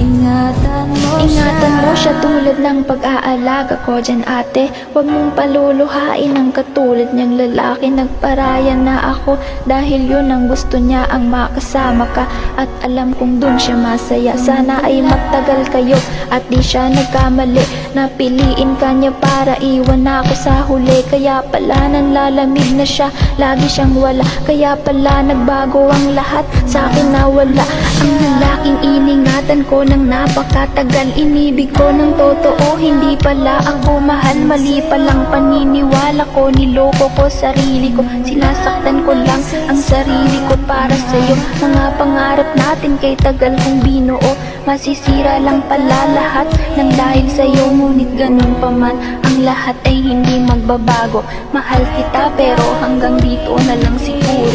Ingatan mo Ingatan mo siya tulad ng pag-aalaga ko dyan ate. Huwag mong paluluhain ang katulad niyang lalaki. Nagparaya na ako dahil yun ang gusto niya ang makasama ka. At alam kong dun siya masaya. Sana ay magtagal kayo at di siya nagkamali. Napiliin ka niya para iwan ako sa huli. Kaya pala nanlalamig na siya. Lagi siyang wala. Kaya pala nagbago ang lahat. Sa akin na wala Ang lalaking iningatan ko ng napakatagal. Inibig ko ng totoo Hindi pala ako mahal. Mali palang paniniwala ko Niloko ko sarili ko. Sinasaktan ko lang ang sarili ko para sa'yo. Mga pangarap natin kay tagal kong binuo Masisira lang pala lahat ng dahil sa'yo. Ngunit ganun pa man ang lahat ay hindi magbabago. Mahal kita pero hanggang dito na lang siguro